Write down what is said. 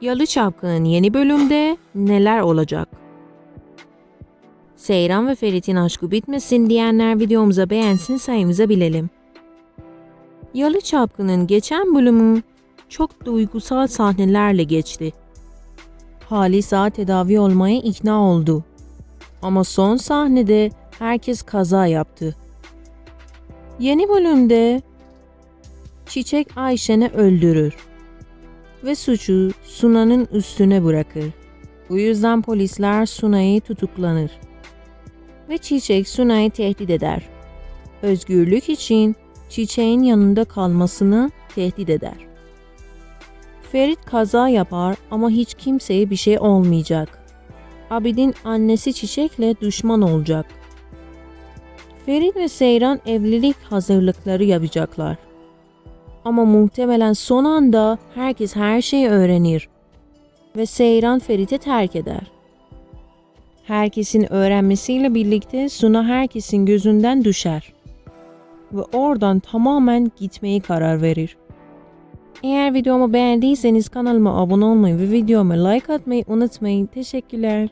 Yalı Çapkın'ın yeni bölümde neler olacak? Seyran ve Ferit'in aşkı bitmesin diyenler videomuza beğensin sayımıza bilelim. Yalı Çapkın'ın geçen bölümü çok duygusal sahnelerle geçti. Halisa tedavi olmaya ikna oldu. Ama son sahnede herkes kaza yaptı. Yeni bölümde Çiçek Ayşen'i öldürür ve suçu Suna'nın üstüne bırakır. Bu yüzden polisler Suna'yı tutuklanır. Ve Çiçek Suna'yı tehdit eder. Özgürlük için Çiçek'in yanında kalmasını tehdit eder. Ferit kaza yapar ama hiç kimseye bir şey olmayacak. Abidin annesi Çiçek'le düşman olacak. Ferit ve Seyran evlilik hazırlıkları yapacaklar. Ama muhtemelen son anda herkes her şeyi öğrenir ve Seyran Ferit'i terk eder. Herkesin öğrenmesiyle birlikte Suna herkesin gözünden düşer ve oradan tamamen gitmeyi karar verir. Eğer videomu beğendiyseniz kanalıma abone olmayı ve videoma like atmayı unutmayın. Teşekkürler.